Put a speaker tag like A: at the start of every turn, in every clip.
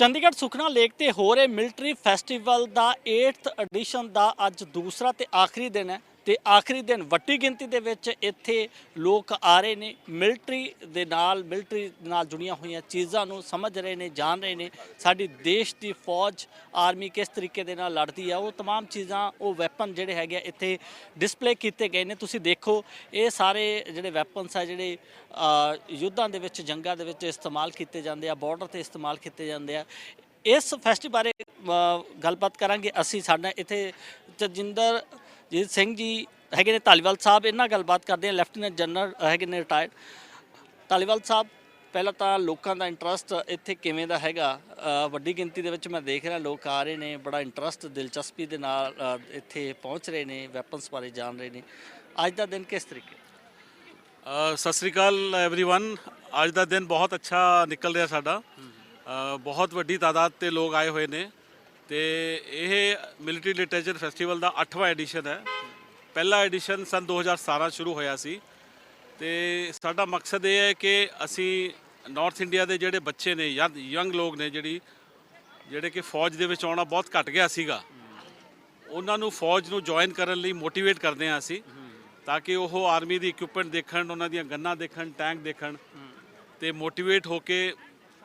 A: Chandigarh Sukhna lake ਤੇ ਹੋ ਰਹੇ ਮਿਲਟਰੀ ਫੈਸਟੀਵਲ ਦਾ 8th ਐਡੀਸ਼ਨ ਦਾ ਅੱਜ ਦੂਸਰਾ ਤੇ ਆਖਰੀ ਦਿਨ ਹੈ। ਤੇ ਆਖਰੀ ਦਿਨ ਵੱਡੀ ਗਿਣਤੀ ਦੇ ਵਿੱਚ ਇੱਥੇ ਲੋਕ ਆ ਰਹੇ ਨੇ ਮਿਲਟਰੀ ਦੇ ਨਾਲ ਮਿਲਟਰੀ ਨਾਲ ਜੁੜੀਆਂ ਹੋਈਆਂ ਚੀਜ਼ਾਂ ਨੂੰ ਸਮਝ ਰਹੇ ਨੇ ਜਾਣ ਰਹੇ ਨੇ ਸਾਡੀ ਦੇਸ਼ ਦੀ ਫੌਜ ਆਰਮੀ ਕਿਸ ਤਰੀਕੇ ਦੇ ਨਾਲ ਲੜਦੀ ਆ ਉਹ तमाम ਚੀਜ਼ਾਂ ਉਹ ਵੈਪਨ ਜਿਹੜੇ ਹੈਗੇ ਆ ਇੱਥੇ ਡਿਸਪਲੇ ਕੀਤੇ ਗਏ ਨੇ ਤੁਸੀਂ ਦੇਖੋ ਇਹ ਸਾਰੇ ਜਿਹੜੇ ਵੈਪਨਸ ਆ ਜਿਹੜੇ ਅ, ਯੁੱਧਾਂ ਦੇ ਵਿੱਚ ਜੰਗਾਂ ਦੇ ਵਿੱਚ ਇਸਤੇਮਾਲ ਕੀਤੇ ਜਾਂਦੇ ਆ ਬਾਰਡਰ ਤੇ ਇਸਤੇਮਾਲ ਕੀਤੇ ਜਾਂਦੇ ਆ ਇਸ ਫੈਸਟੀਵਲ ਬਾਰੇ ਅ, ਗੱਲਬਾਤ ਕਰਾਂਗੇ ਅਸੀਂ ਸਾਡਾ ਇੱਥੇ ਤਜਿੰਦਰ ਜੀਤ ਸਿੰਘ ਜੀ ਹੈਗੇ ਨੇ ਧਾਲੀਵਾਲ ਸਾਹਿਬ ਇਹਨਾਂ ਨਾਲ ਗੱਲਬਾਤ ਕਰਦੇ ਆ ਲੈਫਟੀਨੈਂਟ ਜਨਰਲ ਹੈਗੇ ਨੇ ਰਿਟਾਇਰਡ ਧਾਲੀਵਾਲ ਸਾਹਿਬ ਪਹਿਲਾਂ ਤਾਂ ਲੋਕਾਂ ਦਾ ਇੰਟਰਸਟ ਇੱਥੇ ਕਿਵੇਂ ਦਾ ਹੈਗਾ ਅ, ਵੱਡੀ ਗਿਣਤੀ ਦੇ ਵਿੱਚ ਮੈਂ ਦੇਖ ਰਿਹਾ ਲੋਕ ਆ ਰਹੇ ਨੇ ਬੜਾ ਇੰਟਰਸਟ ਦਿਲਚਸਪੀ ਦੇ ਨਾਲ ਅ, ਇੱਥੇ ਪਹੁੰਚ ਰਹੇ ਨੇ ਵੈਪਨਸ ਬਾਰੇ ਜਾਣ ਰਹੇ ਨੇ ਅੱਜ ਦਾ ਦਿਨ ਕਿਸ ਤਰੀਕੇ
B: ਅ, ਸਤਿ ਸ੍ਰੀ ਅਕਾਲ एवरीवन ਅੱਜ ਦਾ ਦਿਨ ਬਹੁਤ ਅੱਛਾ ਨਿਕਲ ਰਿਹਾ ਸਾਡਾ ਅ, ਬਹੁਤ ਵੱਡੀ ਤਾਦਾਦ ਤੇ ਲੋਕ ਆਏ ਹੋਏ ਨੇ ਤੇ ਇਹ ਮਿਲਟਰੀ ਲਿਟਰੇਚਰ ਫੈਸਟੀਵਲ ਦਾ 8ਵਾਂ ਐਡੀਸ਼ਨ ਹੈ। ਪਹਿਲਾ ਐਡੀਸ਼ਨ ਸਨ 2017 ਸ਼ੁਰੂ ਹੋਇਆ ਸੀ। ਤੇ ਸਾਡਾ ਮਕਸਦ ਇਹ ਹੈ ਕਿ ਅਸੀਂ ਨਾਰਥ ਇੰਡੀਆ ਦੇ ਜਿਹੜੇ ਬੱਚੇ ਨੇ ਜਾਂ ਯੰਗ ਲੋਕ ਨੇ ਜਿਹੜੀ, ਜਿਹੜੇ ਕਿ ਫੌਜ ਦੇ ਵਿੱਚ ਆਉਣਾ ਬਹੁਤ ਘਟ ਗਿਆ ਸੀਗਾ, ਉਹਨਾਂ ਨੂੰ ਫੌਜ ਨੂੰ ਜੁਆਇਨ ਕਰਨ ਲਈ ਮੋਟੀਵੇਟ ਕਰਦੇ ਹਾਂ ਅਸੀਂ, ਤਾਂ ਕਿ ਉਹ ਆਰਮੀ ਦੀ ਇਕਵਿਪਮੈਂਟ ਦੇਖਣ, ਉਹਨਾਂ ਦੀਆਂ ਗੰਨਾਂ ਦੇਖਣ ਟੈਂਕ ਦੇਖਣ, ਤੇ ਮੋਟੀਵੇਟ ਹੋ ਕੇ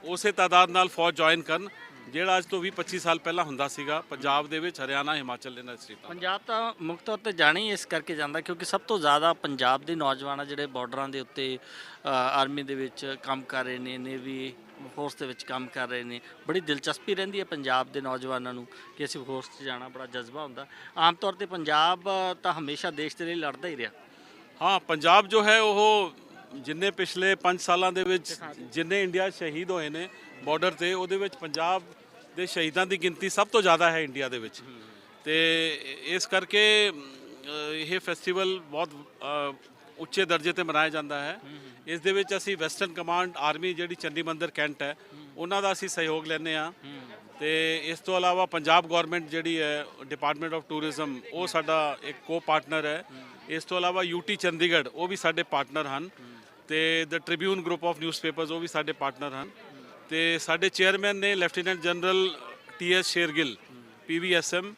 B: ਉਸੇ ਤਾਦਾਦ ਨਾਲ ਫੌਜ ਜੁਆਇਨ ਕਰਨ। ਜਿਹੜਾ ਅੱਜ ਤੋਂ 20 25 ਸਾਲ ਪਹਿਲਾਂ ਹੁੰਦਾ ਸੀਗਾ ਪੰਜਾਬ ਦੇ ਵਿੱਚ ਹਰਿਆਣਾ ਹਿਮਾਚਲ ਇਹਨਾਂ ਸਟੇਟਾਂ
A: ਪੰਜਾਬ ਤਾਂ ਮੁੱਖ ਤੌਰ ਤੇ ਜਾਣੀ ਇਸ ਕਰਕੇ ਜਾਂਦਾ ਕਿਉਂਕਿ ਸਭ ਤੋਂ ਜ਼ਿਆਦਾ ਪੰਜਾਬ ਦੇ ਨੌਜਵਾਨ ਆ ਜਿਹੜੇ ਬਾਰਡਰਾਂ ਦੇ ਉੱਤੇ ਅ, ਆਰਮੀ ਦੇ ਵਿੱਚ ਕੰਮ ਕਰ ਰਹੇ ਨੇ ਨੇਵੀ ਫੋਰਸ ਦੇ ਵਿੱਚ ਕੰਮ ਕਰ ਰਹੇ ਨੇ। ਬੜੀ ਦਿਲਚਸਪੀ ਰਹਿੰਦੀ ਹੈ ਪੰਜਾਬ ਦੇ ਨੌਜਵਾਨਾਂ ਨੂੰ ਕਿ ਅਸੀਂ ਫੋਰਸ 'ਚ ਜਾਣਾ ਬੜਾ ਜਜ਼ਬਾ ਹੁੰਦਾ। ਆਮ ਤੌਰ ਤੇ ਪੰਜਾਬ ਤਾਂ ਹਮੇਸ਼ਾ ਦੇਸ਼ ਦੇ ਲਈ ਲੜਦਾ ਹੀ ਰਿਹਾ।
B: ਹਾਂ ਪੰਜਾਬ ਜੋ ਹੈ ਉਹ ਜਿੰਨੇ ਪਿਛਲੇ 5 ਸਾਲਾਂ ਦੇ ਵਿੱਚ ਜਿੰਨੇ ਇੰਡੀਆ 'ਚ ਸ਼ਹੀਦ ਹੋਏ ਨੇ ਬਾਰਡਰ ਤੇ, ਉਹਦੇ ਵਿੱਚ ਪੰਜਾਬ ਦੇ ਸ਼ਹੀਦਾਂ ਦੀ ਗਿਣਤੀ ਸਭ ਤੋਂ ਜ਼ਿਆਦਾ ਹੈ ਇੰਡੀਆ ਦੇ ਵਿੱਚ। ਤੇ ਇਸ ਕਰਕੇ ਇਹ ਫੈਸਟੀਵਲ ਬਹੁਤ ਉੱਚੇ ਦਰਜੇ ਤੇ ਮਨਾਇਆ ਜਾਂਦਾ ਹੈ। ਇਸ ਦੇ ਵਿੱਚ ਅਸੀਂ ਵੈਸਟਰਨ ਕਮਾਂਡ ਆਰਮੀ ਜਿਹੜੀ ਚੰਡੀ ਮੰਦਰ ਕੈਂਟ ਹੈ, ਉਹਨਾਂ ਦਾ ਅਸੀਂ ਸਹਿਯੋਗ ਲੈਂਦੇ ਆ ਤੇ ਇਸ ਤੋਂ ਇਲਾਵਾ ਪੰਜਾਬ ਗਵਰਨਮੈਂਟ ਜਿਹੜੀ ਹੈ ਡਿਪਾਰਟਮੈਂਟ ਆਫ ਟੂਰਿਜ਼ਮ ਉਹ ਸਾਡਾ ਇੱਕ ਕੋ ਪਾਰਟਨਰ ਹੈ। ਇਸ ਤੋਂ ਇਲਾਵਾ ਯੂਟੀ ਚੰਡੀਗੜ੍ਹ, ਉਹ ਵੀ ਸਾਡੇ ਪਾਰਟਨਰ ਹਨ। ਤੇ the Tribune group of newspapers ਉਹ ਵੀ ਸਾਡੇ ਪਾਰਟਨਰ ਹਨ। ਤੇ ਸਾਡੇ ਚੇਅਰਮੈਨ ਨੇ lieutenant general T S Shergill PVSM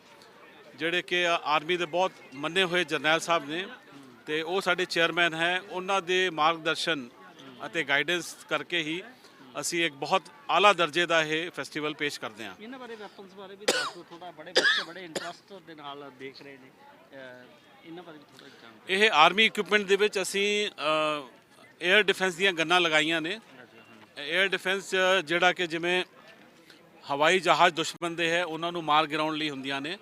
B: ਜਿਹੜੇ ਕਿ ਆਰਮੀ ਦੇ ਬਹੁਤ ਮੰਨੇ ਹੋਏ ਜਰਨੈਲ ਸਾਹਿਬ ਨੇ ਤੇ ਉਹ ਸਾਡੇ ਚੇਅਰਮੈਨ ਹੈ। ਉਹਨਾਂ ਦੇ ਮਾਰਗਦਰਸ਼ਨ ਅਤੇ ਗਾਈਡੈਂਸ ਕਰਕੇ ਹੀ ਅਸੀਂ ਇੱਕ ਬਹੁਤ ਆਲਾ ਦਰਜੇ ਦਾ ਇਹ ਫੈਸਟੀਵਲ ਪੇਸ਼ ਕਰਦੇ ਹਾਂ।
A: ਇਹਨਾਂ ਬਾਰੇ ਵੈਪਨਸ ਬਾਰੇ ਵੀ ਦੱਸੋ ਥੋੜਾ ਬੜੇ ਬੱਚੇ ਬੜੇ ਇੰਟਰਸਟ ਦੇ ਨਾਲ ਦੇਖ ਰਹੇ ਨੇ। ਇਹਨਾਂ ਬਾਰੇ ਵੀ ਥੋੜਾ ਜਾਣਕਾਰੀ
B: ਇਹ ਆਰਮੀ ਇਕਵਿਪਮੈਂਟ ਦੇ ਵਿੱਚ ਅਸੀਂ 에ਅਰ ਡਿਫੈਂਸ ਦੀਆਂ ਗੰਨਾਂ ਲਗਾਈਆਂ ਨੇ। 에ਅਰ ਡਿਫੈਂਸ ਜਿਹੜਾ ਕਿ ਜਿਵੇਂ ਹਵਾਈ ਜਹਾਜ਼ ਦੁਸ਼ਮਣ ਦੇ ਹੈ ਉਹਨਾਂ ਨੂੰ ਮਾਰ ਗਿਰਾਉਣ ਲਈ ਹੁੰਦੀਆਂ ਨੇ।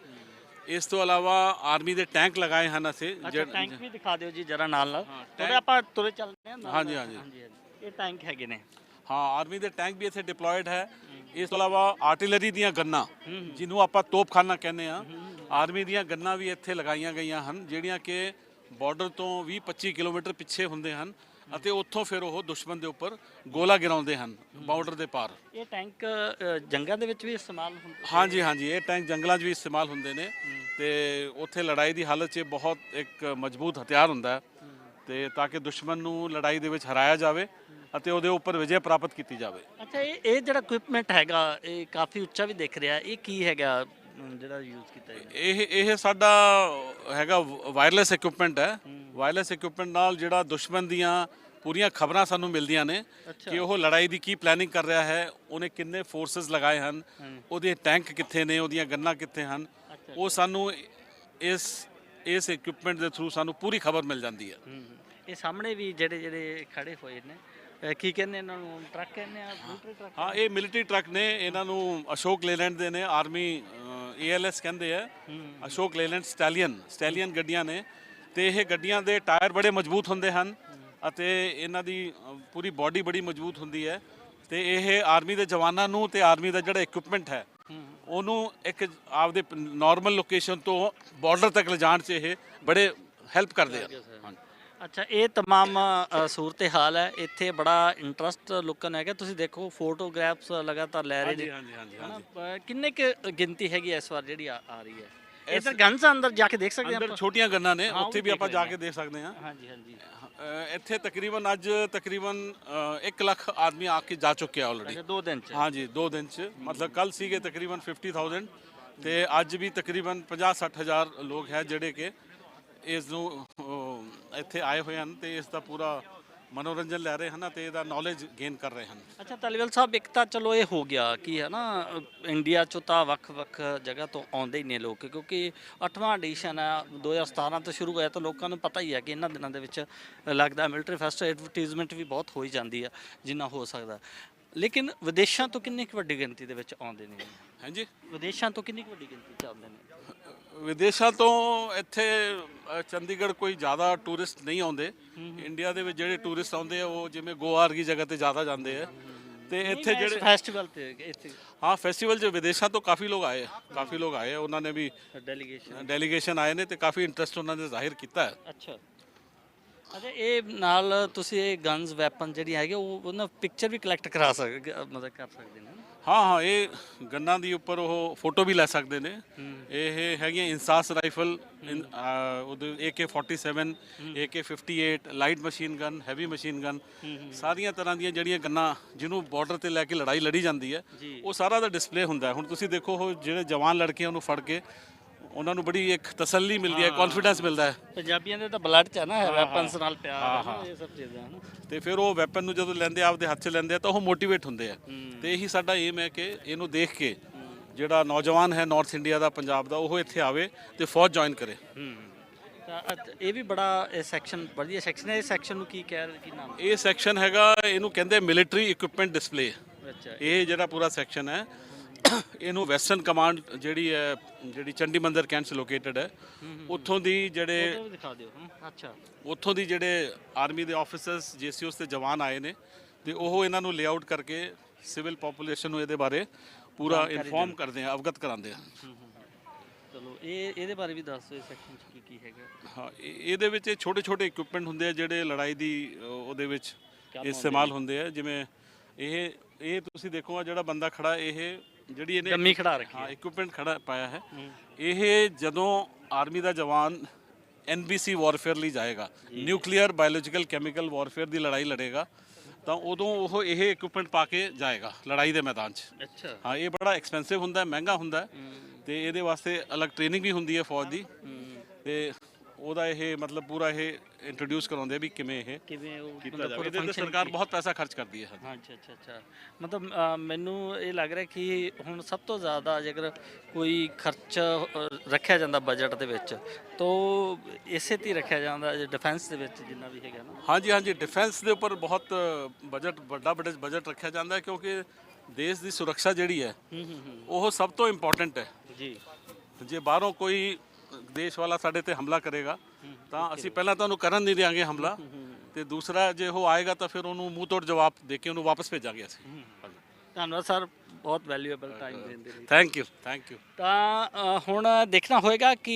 B: ਇਸ ਤੋਂ ਇਲਾਵਾ ਆਰਮੀ ਦੇ ਟੈਂਕ ਲਗਾਏ ਹਨ ਅਸੀਂ
A: ਅੱਛਾ ਟੈਂਕ ਵੀ ਦਿਖਾ ਦਿਓ ਜੀ ਜਰਾ ਨਾਲ ਨਾਲ।
B: ਹਾਂ,
A: ਥੋੜੇ ਆਪਾਂ ਤੁਰੇ ਚੱਲਦੇ ਹਾਂ
B: ਹਾਂਜੀ। ਹਾਂਜੀ।
A: ਹਾਂਜੀ ਹਾਂਜੀ। ਇਹ ਟੈਂਕ ਹੈਗੇ ਨੇ।
B: ਹਾਂ ਆਰਮੀ ਦੇ ਟੈਂਕ ਵੀ ਇੱਥੇ ਡਿਪਲੋਇਡ ਹੈ। ਇਸ ਤੋਂ ਇਲਾਵਾ ਆਰਟਿਲਰੀ ਦੀਆਂ ਗੰਨਾਂ ਜਿਹਨੂੰ ਆਪਾਂ ਤੋਪਖਾਨਾ ਕਹਿੰਦੇ ਆ ਆਰਮੀ ਦੀਆਂ ਗੰਨਾਂ ਵੀ ਇੱਥੇ ਲਗਾਈਆਂ ਗਈਆਂ ਹਨ ਜਿਹੜੀਆਂ ਕਿ ਬਾਰਡਰ ਤੋਂ 20-25 ਕਿਲੋਮੀਟਰ ਪਿੱਛੇ ਹੁੰਦੇ ਹਨ। ਅਤੇ ਉੱਥੋਂ ਫਿਰ ਉਹ ਦੁਸ਼ਮਣ ਦੇ ਉੱਪਰ ਗੋਲਾ ਗਿਰਾਉਂਦੇ ਹਨ ਬਾਰਡਰ ਦੇ ਪਾਰ।
A: ਇਹ ਟੈਂਕ ਅ, ਜੰਗਾਂ ਦੇ ਵਿੱਚ ਵੀ ਇਸਤੇਮਾਲ ਹੁੰਦੇ
B: ਹਾਂਜੀ ਹਾਂਜੀ ਇਹ ਟੈਂਕ ਜੰਗਲਾਂ 'ਚ ਵੀ ਇਸਤੇਮਾਲ ਹੁੰਦੇ ਨੇ ਤੇ ਉੱਥੇ ਲੜਾਈ ਦੀ ਹਾਲਤ 'ਚ ਇਹ ਬਹੁਤ ਇੱਕ ਮਜ਼ਬੂਤ ਹਥਿਆਰ ਹੁੰਦਾ ਹੈ ਤੇ ਤਾਂ ਕਿ ਦੁਸ਼ਮਣ ਨੂੰ ਲੜਾਈ ਦੇ ਵਿੱਚ ਹਰਾਇਆ ਜਾਵੇ ਅਤੇ ਉਹਦੇ ਉੱਪਰ ਵਿਜੇ ਪ੍ਰਾਪਤ ਕੀਤੀ ਜਾਵੇ।
A: ਅੱਛਾ ਇਹ ਇਹ ਜਿਹੜਾ ਇਕਵਿਪਮੈਂਟ ਹੈਗਾ ਇਹ ਕਾਫੀ ਉੱਚਾ ਵੀ ਦਿਖ ਰਿਹਾ। ਇਹ ਕੀ ਹੈਗਾ? ਅਮ, ਜਿਹੜਾ ਯੂਜ਼ ਕੀਤਾ ਹੈ
B: ਇਹ ਇਹ ਸਾਡਾ ਹੈਗਾ ਵਾਇਰਲੈਸ ਇਕਵਿਪਮੈਂਟ ਹੈ। ਵਾਇਰਲੈਸ ਇਕਵਿਪਮੈਂਟ ਨਾਲ ਜਿਹੜਾ ਦੁਸ਼ਮਣ ਦੀਆਂ ਪੂਰੀਆਂ ਖਬਰਾਂ ਸਾਨੂੰ ਮਿਲਦੀਆਂ ਨੇ। ਕਿ ਉਹ ਲੜਾਈ ਦੀ ਕੀ ਪਲੈਨਿੰਗ ਕਰ ਰਿਹਾ ਹੈ ਉਹਨੇ ਕਿੰਨੇ ਫੋਰਸਸ ਲਗਾਏ ਹਨ ਉਹਦੇ ਟੈਂਕ ਕਿੱਥੇ ਨੇ ਉਹਦੀਆਂ ਗੰਨਾਂ ਕਿੱਥੇ ਹਨ ਉਹ ਸਾਨੂੰ ਇਸ ਇਸ ਇਕਵਿਪਮੈਂਟ ਦੇ ਥਰੂ ਸਾਨੂੰ ਪੂਰੀ ਖਬਰ ਮਿਲ ਜਾਂਦੀ ਹੈ।
A: ਹਮ, ਇਹ ਸਾਹਮਣੇ ਵੀ ਜਿਹੜੇ ਜਿਹੜੇ ਖੜੇ ਹੋਏ ਨੇ ਕੀ ਕਹਿੰਦੇ ਇਹਨਾਂ ਨੂੰ ਟਰੱਕ ਕਹਿੰਦੇ ਆ ਮਿਲਟਰੀ ਟਰੱਕ
B: ਹਾਂ ਇਹ ਮਿਲਟਰੀ ਟਰੱਕ ਨੇ ਇਹਨਾਂ ਨੂੰ ਅਸ਼ੋਕ ਲੇਲੈਂਡ ਦੇ ਨੇ ਆਰਮੀ ਏਐਲਐਸ ਕਹਿੰਦੇ ਆ ਅਸ਼ੋਕ ਲੇਲੈਂਡ ਸਟੈਲੀਅਨ ਸਟੈਲੀਅਨ ਗੱਡੀਆਂ ਨੇ ਤੇ ਇਹ ਗੱਡੀਆਂ ਦੇ ਟਾਇਰ ਬੜੇ ਮਜ਼ਬੂਤ ਹੁੰਦੇ ਹਨ ਅਤੇ ਇਹਨਾਂ ਦੀ ਪੂਰੀ ਬਾਡੀ ਬੜੀ ਮਜ਼ਬੂਤ ਹੁੰਦੀ ਹੈ ਤੇ ਇਹ ਆਰਮੀ ਦੇ ਜਵਾਨਾਂ ਨੂੰ ਤੇ ਆਰਮੀ ਦਾ ਜਿਹੜਾ ਇਕਵਿਪਮੈਂਟ ਹੈ ਉਹਨੂੰ ਇੱਕ ਆਪਦੇ ਨਾਰਮਲ ਲੋਕੇਸ਼ਨ ਤੋਂ ਬਾਰਡਰ ਤੱਕ ਲਿਜਾਣ 'ਚ ਇਹ ਬੜੇ ਹੈਲਪ ਕਰਦੇ ਆ।
A: ਅੱਛਾ ਇਹ ਤਮਾਮ ਅ, ਸੂਰਤ-ਏ-ਹਾਲ ਹੈ। ਇੱਥੇ ਬੜਾ ਇੰਟਰਸਟ ਲੋਕਾਂ ਨੂੰ ਹੈਗਾ। ਤੁਸੀਂ ਦੇਖੋ ਫੋਟੋਗ੍ਰਾਫਸ ਲਗਾਤਾਰ ਲੈ ਰਹੇ ਨੇ।
B: ਹਾਂਜੀ ਹਾਂਜੀ
A: ਕਿੰਨੇ ਕੁ ਗਿਣਤੀ ਹੈਗੀ ਇਸ ਵਾਰ ਜਿਹੜੀ ਆ ਆ ਰਹੀ ਹੈ? ਇਧਰ ਗਨਸ ਅੰਦਰ ਜਾ ਕੇ ਦੇਖ ਸਕਦੇ ਹਾਂ
B: ਅੰਦਰ ਛੋਟੀਆਂ ਗੰਨਾਂ ਨੇ ਉੱਥੇ
A: ਵੀ
B: ਆਪਾਂ ਜਾ ਕੇ ਦੇਖ ਸਕਦੇ ਹਾਂ।
A: ਹਾਂਜੀ ਹਾਂਜੀ।
B: ਇੱਥੇ ਤਕਰੀਬਨ ਅੱਜ ਤਕਰੀਬਨ 1 ਲੱਖ ਆਦਮੀ ਆ ਕੇ ਜਾ ਚੁੱਕੇ ਆ ਆਲਰੇਡੀ
A: ਦੋ ਦਿਨ ਚ।
B: ਹਾਂਜੀ 2 ਦਿਨ ਚ। ਮਤਲਬ ਕੱਲ ਸੀਗੇ ਤਕਰੀਬਨ 50000 ਤੇ ਅੱਜ ਵੀ ਤਕਰੀਬਨ 50 ਹਜ਼ਾਰ ਲੋਕ ਹੈ ਜਿਹੜੇ ਕਿ ਇਸ ਨੂੰ ਇੱਥੇ ਆਏ ਹੋਏ ਹਨ ਤੇ ਇਸ ਦਾ ਪੂਰਾ ਮਨੋਰੰਜਨ ਲੈ ਰਹੇ ਹਨ ਤੇ ਇਹਦਾ ਨੌਲੇਜ ਗੇਨ ਕਰ ਰਹੇ ਹਨ।
A: ਅੱਛਾ ਤਲਵਲ ਸਾਹਿਬ ਇੱਕ ਤਾਂ ਚਲੋ ਇਹ ਹੋ ਗਿਆ ਕੀ ਹੈ ਨਾ ਇੰਡੀਆ ਚੋਂ ਤਾਂ ਵੱਖ-ਵੱਖ ਜਗ੍ਹਾ ਤੋਂ ਆਉਂਦੇ ਹੀ ਨੇ ਲੋਕ ਕਿਉਂਕਿ 8ਵਾਂ ਐਡੀਸ਼ਨ ਹੈ 2017 ਤੋਂ ਸ਼ੁਰੂ ਹੋਇਆ ਤਾਂ ਲੋਕਾਂ ਨੂੰ ਪਤਾ ਹੀ ਹੈ ਕਿ ਇਹਨਾਂ ਦਿਨਾਂ ਦੇ ਵਿੱਚ ਲੱਗਦਾ ਮਿਲਟਰੀ ਫੈਸਟ ਐਡਵਰਟਾਈਜ਼ਮੈਂਟ ਵੀ ਬਹੁਤ ਹੋਈ ਜਾਂਦੀ ਆ ਜਿੰਨਾ ਹੋ ਸਕਦਾ ਲੇਕਿਨ ਵਿਦੇਸ਼ਾਂ ਤੋਂ ਕਿੰਨੀ ਕੁ ਵੱਡੀ ਗਿਣਤੀ ਦੇ ਵਿੱਚ ਆਉਂਦੇ ਨੇ?
B: ਹਾਂਜੀ।
A: ਵਿਦੇਸ਼ਾਂ ਤੋਂ ਕਿੰਨੀ ਕੁ ਵੱਡੀ ਗਿਣਤੀ ਚ ਆਉਂਦੇ ਨੇ?
B: ਵਿਦੇਸ਼ਾਂ ਤੋਂ ਇੱਥੇ ਅ, ਚੰਡੀਗੜ੍ਹ ਕੋਈ ਜ਼ਿਆਦਾ ਟੂਰਿਸਟ ਨਹੀਂ ਆਉਂਦੇ। ਇੰਡੀਆ ਦੇ ਵਿੱਚ ਜਿਹੜੇ ਟੂਰਿਸਟ ਆਉਂਦੇ ਆ ਉਹ ਜਿਵੇਂ ਗੋਆ ਵਰਗੀ ਜਗ੍ਹਾ ਤੇ ਜ਼ਿਆਦਾ ਜਾਂਦੇ ਆ। ਤੇ ਇੱਥੇ ਜਿਹੜੇ
A: ਫੈਸਟੀਵਲ ਤੇ ਇੱਥੇ।
B: ਹਾਂ ਫੈਸਟੀਵਲ 'ਚ ਵਿਦੇਸ਼ਾਂ ਤੋਂ ਕਾਫੀ ਲੋਕ ਆਏ ਆ। ਕਾਫੀ ਲੋਕ ਆਏ ਆ। ਉਹਨਾਂ ਨੇ ਵੀ
A: ਡੈਲੀਗੇਸ਼ਨ
B: ਡੈਲੀਗੇਸ਼ਨ ਆਏ ਨੇ ਤੇ ਕਾਫੀ ਇੰਟਰਸਟ ਉਹਨਾਂ ਨੇ ਜ਼ਾਹਿਰ ਕੀਤਾ ਹੈ।
A: ਅੱਛਾ। ਅੱਛਾ ਇਹ ਨਾਲ ਤੁਸੀਂ ਇਹ ਗਨਸ ਵੈਪਨ ਜਿਹੜੀ ਹੈਗੇ ਉਹ ਉਹਨਾਂ ਪਿਕਚਰ ਵੀ ਕਲੈਕਟ ਕਰਾ ਸਕਦੇ ਮਤਲਬ ਕਰ ਸਕਦੇ ਨੇ।
B: ਹਾਂ ਹਾਂ ਇਹ ਗੰਨਾਂ ਦੀ ਉੱਪਰ ਉਹ ਫੋਟੋ ਵੀ ਲੈ ਸਕਦੇ ਨੇ। ਇਹ ਹੈਗੀਆਂ ਇਨਸਾਸ ਰਾਈਫਲ ਉਹਦੇ AK47 AK58 light machine gun heavy machine gun. ਸਾਰੀਆਂ ਤਰ੍ਹਾਂ ਦੀਆਂ ਜਿਹੜੀਆਂ ਗੰਨਾਂ ਜਿਹਨੂੰ ਬਾਰਡਰ ਤੇ ਲੈ ਕੇ ਲੜਾਈ ਲੜੀ ਜਾਂਦੀ ਹੈ। ਉਹ ਸਾਰਾ ਦਾ ਡਿਸਪਲੇ ਹੁੰਦਾ ਹੁਣ ਤੁਸੀਂ ਦੇਖੋ ਉਹ ਜਿਹੜੇ ਜਵਾਨ ਲੜਕੇ ਉਹਨੂੰ ਫੜ ਕੇ ਉਹਨਾਂ ਨੂੰ ਬੜੀ ਇੱਕ ਤਸੱਲੀ ਮਿਲਦੀ ਹੈ ਕੌਨਫੀਡੈਂਸ ਮਿਲਦਾ ਹੈ।
A: ਪੰਜਾਬੀਆਂ ਦੇ ਤਾਂ ਬਲੱਡ ਚ ਹੈ ਨਾ ਵੈਪਨਸ ਨਾਲ ਪਿਆਰ ਹੈ ਇਹ ਸਭ ਚੀਜ਼ਾਂ ਹਨ।
B: ਤੇ ਫਿਰ ਉਹ ਵੈਪਨ ਨੂੰ ਜਦੋਂ ਲੈਂਦੇ ਆਪਦੇ ਹੱਥ 'ਚ ਲੈਂਦੇ ਆ ਤਾਂ ਉਹ ਮੋਟੀਵੇਟ ਹੁੰਦੇ ਆ। ਤੇ ਇਹੀ ਸਾਡਾ ਏਮ ਹੈ ਕਿ ਇਹਨੂੰ ਦੇਖ ਕੇ ਜਿਹੜਾ ਨੌਜਵਾਨ ਹੈ ਨਾਰਥ ਇੰਡੀਆ ਦਾ ਪੰਜਾਬ ਦਾ ਉਹ ਇੱਥੇ ਆਵੇ ਤੇ ਫੌਜ ਜੁਆਇਨ ਕਰੇ।
A: ਤਾਂ ਅਤ- ਇਹ ਵੀ ਬੜਾ ਇਹ ਸੈਕਸ਼ਨ ਵਧੀਆ ਸੈਕਸ਼ਨ ਹੈ। ਇਸ ਸੈਕਸ਼ਨ ਨੂੰ ਕੀ ਕਹਿ ਕੀ ਨਾਮ?
B: ਇਹ ਸੈਕਸ਼ਨ ਹੈਗਾ ਇਹਨੂੰ ਕਹਿੰਦੇ ਮਿਲਟਰੀ ਇਕਵਿਪਮੈਂਟ ਡਿਸਪਲੇ
A: ਅੱਛਾ।
B: ਇਹ ਜਿਹੜਾ ਪੂਰਾ ਸੈਕਸ਼ਨ ਹੈ ਇਹਨੂੰ ਵੈਸਟਰਨ ਕਮਾਂਡ ਜਿਹੜੀ ਹੈ ਜਿਹੜੀ ਚੰਡੀ ਮੰਦਰ 'ਚ ਲੋਕੇਟਡ ਹੈ ਉੱਥੋਂ ਦੀ ਜਿਹੜੇ
A: ਦਿਖਾ ਦਿਓ ਅੱਛਾ।
B: ਉੱਥੋਂ ਦੀ ਜਿਹੜੇ ਆਰਮੀ ਦੇ ਆਫੀਸਰਸ ਜੀਸੀਓਸ ਤੇ ਜਵਾਨ ਆਏ ਨੇ ਤੇ ਉਹ ਇਹਨਾਂ ਨੂੰ ਲੇਆਊਟ ਕਰਕੇ ਸਿਵਲ ਪੋਪੂਲੇਸ਼ਨ ਨੂੰ ਇਹਦੇ ਬਾਰੇ ਪੂਰਾ ਇਨਫੋਰਮ ਕਰਦੇ ਆ ਅਵਗਤ ਕਰਾਉਂਦੇ ਆ।
A: ਚਲੋ ਇਹ ਇਹਦੇ ਬਾਰੇ ਵੀ ਦੱਸ ਦਿਓ ਇਸ ਸੈਕਸ਼ਨ ਚ ਕੀ ਕੀ ਹੈਗਾ।
B: ਹਾਂ ਇਹ- ਇਹਦੇ ਵਿੱਚ ਛੋਟੇ ਛੋਟੇ ਇਕਵਿਪਮੈਂਟ ਹੁੰਦੇ ਆ ਜਿਹੜੇ ਲੜਾਈ ਦੀ ਅ, ਉਹਦੇ ਵਿੱਚ ਇਸਤੇਮਾਲ ਹੁੰਦੇ ਆ ਜਿਵੇਂ ਇਹ ਇਹ ਤੁਸੀਂ ਦੇਖੋ ਆ ਜਿਹੜਾ ਬੰਦਾ ਖੜਾ ਇਹ ਜਿਹੜੀ ਇਹਨੇ
A: ਡੰਮੀ ਖੜਾ ਰੱਖੀ
B: ਹਾਂ ਇਕਵਿਪਮੈਂਟ ਖੜਾ ਪਾਇਆ ਹੈ। ਇਹ ਜਦੋਂ ਆਰਮੀ ਦਾ ਜਵਾਨ ਐਨਬੀਸੀ ਵਾਰਫੇਅਰ ਲਈ ਜਾਏਗਾ ਨਿਊਕਲੀਅਰ ਬਾਇਓਲੋਜੀਕਲ ਕੈਮੀਕਲ ਵਾਰਫੇਅਰ ਦੀ ਲੜਾਈ ਲੜੇਗਾ ਤਾਂ ਉਦੋਂ ਉਹ ਇਹ ਇਕਵਿਪਮੈਂਟ ਪਾ ਕੇ ਜਾਏਗਾ ਲੜਾਈ ਦੇ ਮੈਦਾਨ 'ਚ।
A: ਅੱਛਾ।
B: ਹਾਂ ਇਹ ਬੜਾ ਐਕਸਪੈਂਸਿਵ ਹੁੰਦਾ ਹੈ ਮਹਿੰਗਾ ਹੁੰਦਾ ਹੈ ਤੇ ਇਹਦੇ ਵਾਸਤੇ ਅਲੱਗ ਟ੍ਰੇਨਿੰਗ ਵੀ ਹੁੰਦੀ ਹੈ ਫੌਜ ਦੀ। ਤੇ ਉਹਦਾ ਇਹ ਮਤਲਬ ਪੂਰਾ ਇਹ ਇੰਟਰੋਡਿਊਸ ਕਰਾਉਂਦੇ ਆ ਵੀ ਕਿਵੇਂ ਇਹ
A: ਕਿਵੇਂ ਉਹ
B: ਕੀਤਾ
A: ਮਤਲਬ
B: ਜਾਵੇ।
A: ਪੂਰਾ
B: ਇਹਦੇ ਤੇ
A: function
B: ਸਰਕਾਰ ਬਹੁਤ ਪੈਸਾ ਖਰਚ ਕਰਦੀ ਹੈ
A: ਹਾਂ ਅੱਛਾ ਅੱਛਾ ਅੱਛਾ। ਮਤਲਬ ਅ, ਮੈਨੂੰ ਇਹ ਲੱਗ ਰਿਹਾ ਕਿ ਹੁਣ ਸਭ ਤੋਂ ਜ਼ਿਆਦਾ ਜੇਕਰ ਕੋਈ ਖਰਚ ਅ, ਰੱਖਿਆ ਜਾਂਦਾ ਬਜਟ ਦੇ ਵਿੱਚ ਤਾਂ ਇਸੇ ਤੇ ਹੀ ਰੱਖਿਆ ਜਾਂਦਾ ਡਿਫੈਂਸ ਦੇ ਵਿੱਚ ਜਿੰਨਾ ਵੀ ਹੈਗਾ ਨਾ।
B: ਹਾਂਜੀ ਹਾਂਜੀ। ਡਿਫੈਂਸ ਦੇ ਉੱਪਰ ਬਹੁਤ ਬਜਟ ਵੱਡਾ ਬਜਟ ਰੱਖਿਆ ਜਾਂਦਾ ਹੈ ਕਿਉਂਕਿ ਦੇਸ਼ ਦੀ ਸੁਰੱਖਿਆ ਜਿਹੜੀ ਹੈ
A: ਹੂੰ ਹੂੰ ਹੂੰ।
B: ਉਹ ਸਭ ਤੋਂ ਇੰਪੋਰਟੈਂਟ ਹੈ।
A: ਜੀ।
B: ਜੇ ਬਾਹਰੋਂ ਕੋਈ ਦੇਸ਼ ਵਾਲਾ ਸਾਡੇ ਤੇ ਹਮਲਾ ਕਰੇਗਾ ਤਾਂ ਅਸੀਂ ਪਹਿਲਾਂ ਤਾਂ ਉਹਨੂੰ ਕਰਨ ਨਹੀਂ ਦਿਆਂਗੇ ਹਮਲਾ। ਤੇ ਦੂਸਰਾ ਜੇ ਉਹ ਆਏਗਾ ਤਾਂ ਫਿਰ ਉਹਨੂੰ ਮੂੰਹ ਤੋੜ ਜਵਾਬ ਦੇ ਕੇ ਉਹਨੂੰ ਵਾਪਸ ਭੇਜਾਂਗੇ ਅਸੀਂ।
A: ਧੰਨਵਾਦ ਸਰ ਬਹੁਤ ਵੈਲਿਊਏਬਲ ਟਾਈਮ ਦੇਣ ਦੇ ਲਈ।
B: ਥੈਂਕ ਯੂ ਥੈਂਕ ਯੂ
A: ਤਾਂ ਹੁਣ ਦੇਖਣਾ ਹੋਏਗਾ ਕਿ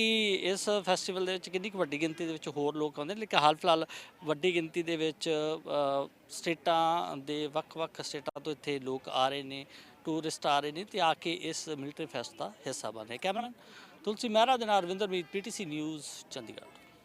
A: ਇਸ ਫੈਸਟੀਵਲ ਦੇ ਵਿੱਚ ਕਿੰਨੀ ਕੁ ਵੱਡੀ ਗਿਣਤੀ ਦੇ ਵਿੱਚ ਹੋਰ ਲੋਕ ਆਉਂਦੇ ਨੇ ਲੇਕਿਨ ਹਾਲ ਫਿਲਹਾਲ ਵੱਡੀ ਗਿਣਤੀ ਦੇ ਵਿੱਚ ਸਟੇਟਾਂ ਦੇ ਵੱਖ-ਵੱਖ ਸਟੇਟਾਂ ਤੋਂ ਇੱਥੇ ਲੋਕ ਆ ਰਹੇ ਨੇ ਟੂਰਿਸਟ ਆ ਰਹੇ ਨੇ ਤੇ ਆ ਕੇ ਇਸ ਮਿਲਟਰੀ ਫੈਸਟ ਦਾ ਹਿੱਸਾ ਬਣ ਰਹੇ ਤੁਲਸੀ ਮਹਿਰਾ ਦੇ ਨਾਲ ਰਵਿੰਦਰ ਮੀਤ ਪੀਟੀਸੀ ਨਿਊਜ਼ ਚੰਡੀਗੜ੍ਹ।